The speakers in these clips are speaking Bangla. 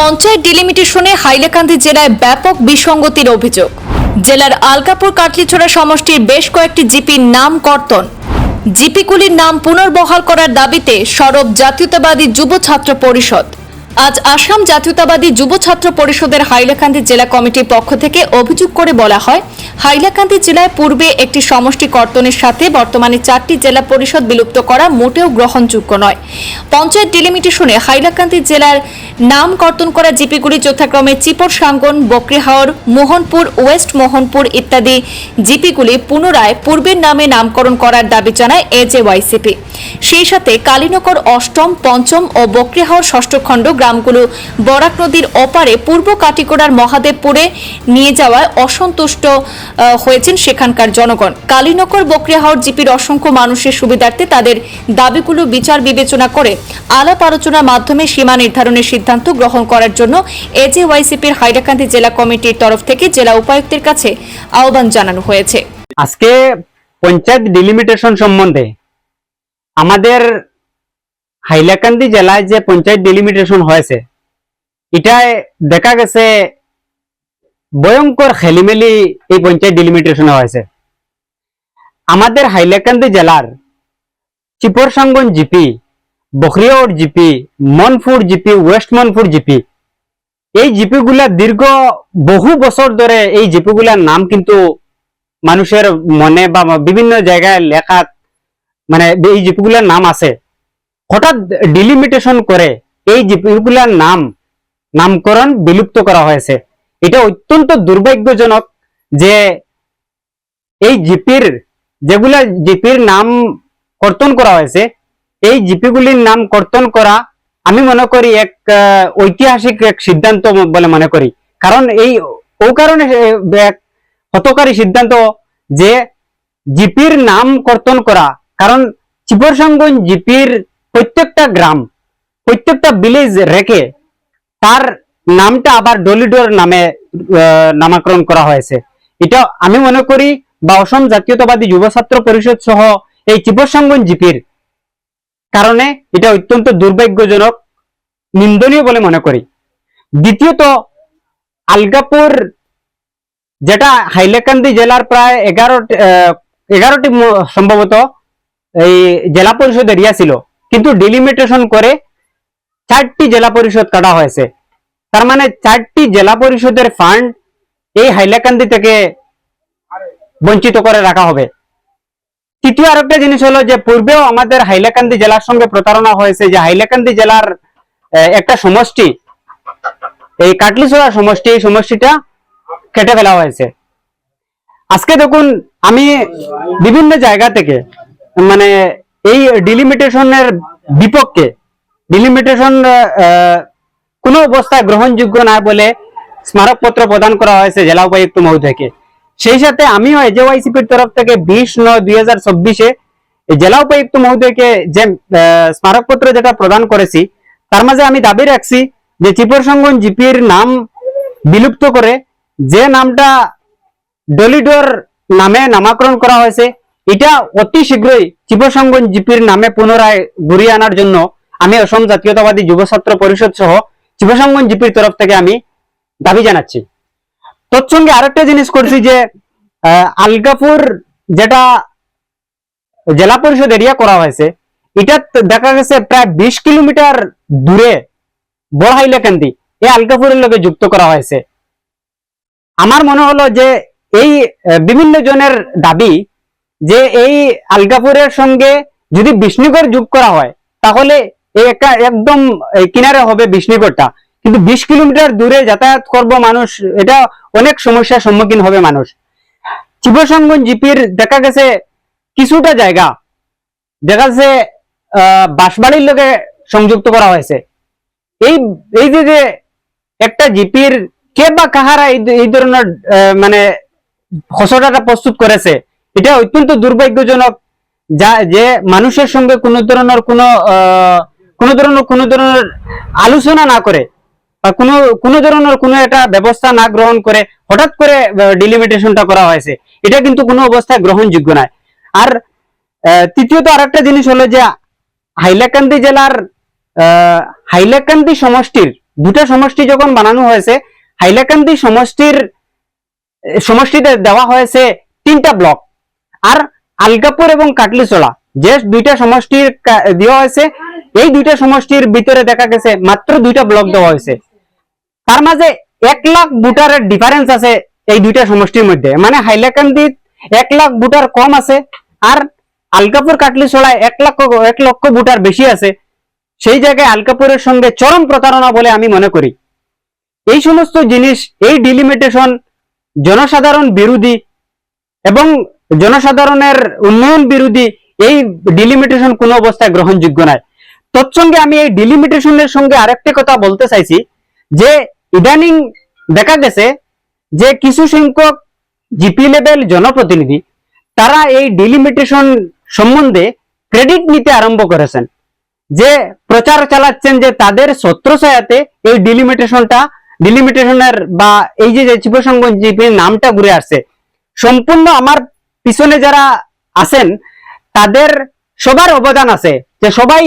পঞ্চায়েত ডিলিমিটেশনে হাইলাকান্দি জেলায় ব্যাপক বিসঙ্গতির অভিযোগ। জেলার আলকাপুর কাটলিছোড়া সমষ্টির বেশ কয়েকটি জিপির নাম কর্তন। জিপিগুলির নাম পুনর্বহাল করার দাবিতে সরব জাতীয়তাবাদী যুব ছাত্র পরিষদ। আজ আসাম জাতীয়তাবাদী যুব ছাত্র পরিষদের হাইলাকান্দি জেলা কমিটির পক্ষ থেকে অভিযোগ করে বলা হয়, হাইলাকান্দি জেলায় পূর্বে একটি সমষ্টি কর্তনের সাথে বর্তমানে চারটি জেলা পরিষদ বিলুপ্ত করা মোটেও গ্রহণযোগ্য নয়। পঞ্চায়েত ডিলিমিটেশনে হাইলাকান্দি জেলার নাম কর্তন করা জিপিগুলি যথাক্রমে চিপর, সাঙ্গন, বকরিহাওর, মোহনপুর, ওয়েস্ট মোহনপুর ইত্যাদি জিপিগুলি পুনরায় পূর্বের নামে নামকরণ করার দাবি জানায় এজেওয়াইসিপি সেই সাথে কালীনগর অষ্টম, পঞ্চম ও বকরিহাওর ষষ্ঠ খণ্ড গ্রামগুলো বরাক নদীর অপারে পূর্ব কাটিকোড়ার মহাদেবপুরে নিয়ে যাওয়ায় অসন্তুষ্ট হয়েছেন সেখানকার জনগণ। কালীনগর বকরিহাওর জিপির অসংখ্য মানুষের সুবিধার্থে তাদের দাবিগুলো বিচার বিবেচনা করে আলাপ আলোচনার মাধ্যমে সীমা নির্ধারণের সিদ্ধান্ত গ্রহণ করার জন্য এজেওয়াইসিপির হাইলাকান্দি জেলা কমিটির তরফ থেকে জেলা উপায়ুক্তের কাছে আহ্বান জানানো হয়েছে। আজকে পঞ্চায়েত ডিলিমিটেশন সম্বন্ধে আমাদের হাইলাকান্দি জেলায় যে পঞ্চায়েত ডিলিমিটেশন হয়েছে এটায় দেখা গেছে ভয়ঙ্কর খেলিমেলি এই পঞ্চায়েত ডিলিমিটেশন হয়েছে। আমাদের হাইলাকান্দি জেলার Chiparsangan GP, Bakhriyaur GP Monpur GP, west Monpur GP, এই জিপি গুলা দীর্ঘ বহু বছর ধরে এই জিপি গুলার নাম কিন্তু মানুষের মনে বা বিভিন্ন জায়গায় লেখা মানে এই জিপিগুলার নাম আছে। হঠাৎ ডিলিমিটেশন করে এই জিপিগুলার নাম, নামকরণ বিলুপ্ত করা হয়েছে। এটা অত্যন্ত দুর্ভাগ্যজনক যে এই জিপির যেগুলা জিপির নাম কর্তন করা হয়েছে, এই জিপিগুলির নাম কর্তন করা আমি মনে করি এক ঐতিহাসিক এক সিদ্ধান্ত বলে মনে করি। কারণ এই, ও কারণে এক হতকারী সিদ্ধান্ত যে জিপির নাম কর্তন করা। কারণ চিপরসঙ্গন জিপির প্রত্যেকটা গ্রাম, প্রত্যেকটা ভিলেজ রেখে তার নামটা আবার ডলিডোর নামে নামাকরণ করা হয়েছে। এটা আমি মনে করি বা অসম জাতীয়তাবাদী যুব ছাত্র পরিষদ সহ এই চিপরসঙ্গন জিপির কারণে এটা অত্যন্ত দুর্ভাগ্যজনক, নিন্দনীয় বলে মনে করি। দ্বিতীয়ত, আলগাপুর যেটা হাইলাকান্দি জেলার প্রায় এগারোটি এগারোটি সম্ভবত এই জেলা পরিষদ এরিয়া ছিল। কিন্তু ডিলিমিটেশন করে চারটি জেলা পরিষদ কাটা হয়েছে। তার মানে চারটি জেলা পরিষদের ফান্ড এই হাইলাকান্দি থেকে বঞ্চিত করে রাখা হবে। তৃতীয় আরেকটা জিনিস হলো যে, পূর্বেও আমাদের হাইলাকান্দি জেলার সঙ্গে প্রতারণা হয়েছে যে, হাইলাকান্দি জেলার একটা সমষ্টি, এই কাটলিছড়া সমষ্টি, এই সমষ্টিটা কেটে ফেলা হয়েছে। আজকে দেখুন, আমি বিভিন্ন জায়গা থেকে মানে এই ডিলিমিটেশনের বিপক্ষে ডিলিমিটেশন কোনো অবস্থায় গ্রহণযোগ্য না বলে স্মারকপত্র প্রদান করা হয়েছে জেলা উপায়ুক্ত মহোদয়কে। সেই সাথে আমিও এজেওয়াইসিপির তরফ থেকে বিশ নয় দুই হাজার চব্বিশে জেলা উপায়ুক্ত মহোদয়কে যে স্মারকপত্র যেটা প্রদান করেছি, তার মাঝে আমি দাবি রাখছি যে চিপরসঙ্গন জিপির নাম বিলুপ্ত করে যে নামটা ডলিডোর নামে নামাকরণ করা হয়েছে এটা অতি শীঘ্রই চিপসঙ্গন জিপির নামে পুনরায় ঘুরিয়ে আনার জন্য আমি অসম জাতীয়তাবাদী যুব ছাত্র পরিষদ সহ চিপসঙ্গন জিপির তরফ থেকে আমি দাবি জানাচ্ছি। তৎসঙ্গে আরেকটা জিনিস করছি যে আলগাপুর যেটা জেলা পরিষদ এরিয়া করা হয়েছে এটা দেখা গেছে প্রায় বিশ কিলোমিটার দূরে বড় হাইলাকান্দি এই আলগাপুরের লগে যুক্ত করা হয়েছে। আমার মনে হলো যে এই বিভিন্ন জনের দাবি যে এই আলগাপুরের সঙ্গে যদি বিষ্ণুগড় যোগ করা হয়, তাহলে একটা একদম কিনারে হবে বিষ্ণুগড়টা। কিন্তু বিশ কিলোমিটার দূরে যাতায়াত করব মানুষ, এটা অনেক সমস্যার সম্মুখীন হবে মানুষ। শিবসঙ্গন জিপির দেখা গেছে কিছুটা জায়গা। দেখা আহ বাঁশবাড়ির লোকে সংযুক্ত করা হয়েছে। এই এই যে একটা জিপির কে বা কাহারা এই ধরনের মানে খসড়াটা প্রস্তুত করেছে এটা অত্যন্ত দুর্ভাগ্যজনক। যা, যে মানুষের সঙ্গে কোনো ধরনের কোনো কোনো ধরনের কোনো ধরনের আলোচনা না করে বা কোনো কোনো ধরনের কোনো একটা ব্যবস্থা না গ্রহণ করে হঠাৎ করে ডিলিমিটেশনটা করা হয়েছে, এটা কিন্তু কোনো অবস্থায় গ্রহণযোগ্য নয়। আর তৃতীয়ত আরেকটা জিনিস হলো যে, হাইলাকান্দি জেলার হাইলাকান্দি সমষ্টির, দুটা সমষ্টি যখন বানানো হয়েছে, হাইলাকান্দি সমষ্টির সমষ্টিতে দেওয়া হয়েছে তিনটা ব্লক। আর আলগাপুর এবং কাটলিচড়া যে দুইটা সমষ্টির দেওয়া হয়েছে। এই দুইটা সমষ্টির ভিতরে দেখা গেছে, মাত্র দুইটা ব্লক দেওয়া হয়েছে। তার মাঝে এক লাখ ভোটারের ডিফারেন্স আছে এই দুইটা সমষ্টির মধ্যে। মানে হাইলাকান্দি এক লাখ ভোটার কম আছে আর আলকাপুর কাটলিছড়ায় এক লক্ষ এক লক্ষ ভোটার বেশি আছে। সেই জায়গায় আলকাপুরের সঙ্গে চরম প্রতারণা বলে আমি মনে করি। এই সমস্ত জিনিস, এই ডিলিমিটেশন জনসাধারণ বিরোধী এবং জনসাধারণের উন্নয়ন বিরোধী এই ডিলিমিটেশন কোনো অবস্থায় গ্রহণযোগ্য নয় তৎসঙ্গে আমি এই ডিলিমিটেশনের সঙ্গে আরেকটি কথা বলতে চাইছি, যে ইদানিং দেখা গেছে যে কিছু সংখ্যক জিপি লেভেল জনপ্রতিনিধি, তারা এই ডিলিমিটেশন সম্বন্ধে ক্রেডিট নিতে আরম্ভ করেছেন, যে প্রচার চালাচ্ছেন যে তাদের ছত্রছায়াতে এই ডিলিমিটেশনটা ডিলিমিটেশনের বা এই যে শিবসংগ জিপির নামটা ঘুরে আসছে। সম্পূর্ণ আমার পিছনে যারা আছেন, তাদের সবার অবদান আছে। যে সবাই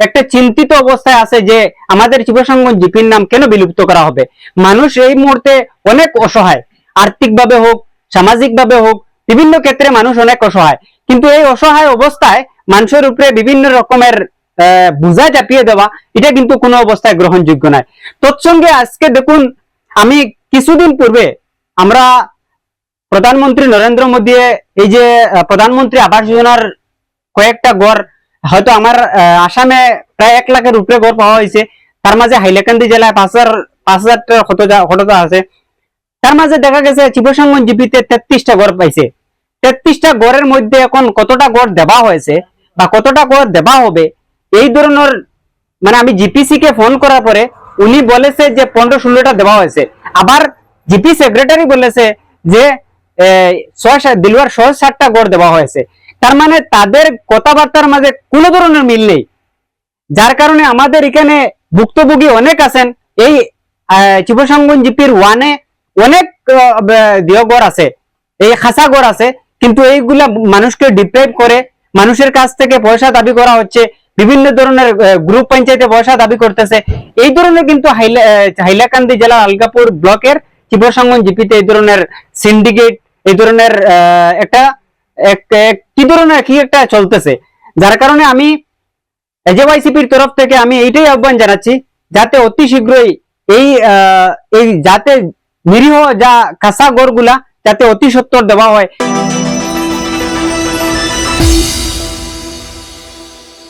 একটা চিন্তিত অবস্থায় আছে যে আমাদের শিবসংগ জিপির নাম কেন বিলুপ্ত করা হবে? মানুষ এই মুহূর্তে অনেক অসহায়। আর্থিকভাবে হোক, সামাজিকভাবে হোক, বিভিন্ন ক্ষেত্রে মানুষ অনেক অসহায়। কিন্তু এই অসহায় অবস্থায় মানুষের উপরে বিভিন্ন রকমের বোঝা চাপিয়ে দেওয়া, এটা কিন্তু কোনো অবস্থায় গ্রহণযোগ্য নয়। তৎসঙ্গে আজকে দেখুন, আমি কিছুদিন পূর্বে আমরা প্রধানমন্ত্রী নরেন্দ্র মোদী এই যে প্রধানমন্ত্রী আবাস যোজনার কয়েকটা গড় হয়তো আমার আসামে প্রায় এক লাখের উপরে গড় পাওয়া হয়েছে। তার মাঝে হাইলাকান্দি জেলায় পাঁচ হাজার, পাঁচ হাজারটা আছে। তার মাঝে দেখা গেছে শিবসংগন জিপিতে তেত্রিশটা গড় পাইছে। তেত্রিশটা গড়ের মধ্যে এখন কতটা গড় দেওয়া হয়েছে বা কতটা গড় দেওয়া হবে, এই ধরনের মানে আমি জিপিসি কে ফোন করার পরে উনি বলেছে যে পনেরো ষোলোটা দেওয়া হয়েছে। আবার জিপি সেক্রেটারি বলেছে যে দিলওয়ার ছয় সাতটা গড় দেওয়া হয়েছে। তার মানে তাদের কথাবার্তার মাঝে কোনো ধরনের মিল নেই। যার কারণে আমাদের এখানে ভুক্তভোগী অনেক আছেন। এই শিবসঙ্গন জিপির ওয়ানে অনেক দিয়গড় আছে। এই খাসা গড় আছে। কিন্তু এইগুলা মানুষকে ডিপ্রাইভ করে, মানুষের কাছ থেকে পয়সা দাবি করা হচ্ছে, বিভিন্ন ধরনের গ্রুপ পঞ্চায়েতে পয়সা দাবি করতেছে। এই ধরনের কিন্তু হাইলা- হাইলাকান্দি জেলার আলগাপুর ব্লকের শিবসঙ্গন জিপিতে এই ধরনের সিন্ডিকেট এই ধরনের একটা, এক- এক- কি ধরনের, কি একটা চলতেছে। যার কারণে আমি এজেওয়াইসিপির তরফ থেকে আমি এইটাই আহ্বান জানাচ্ছি, যাতে অতি শীঘ্রই এই এই যাতে নিরীহ যা কাঁচা গড়গুলা, যাতে অতি সত্তর দেওয়া হয়।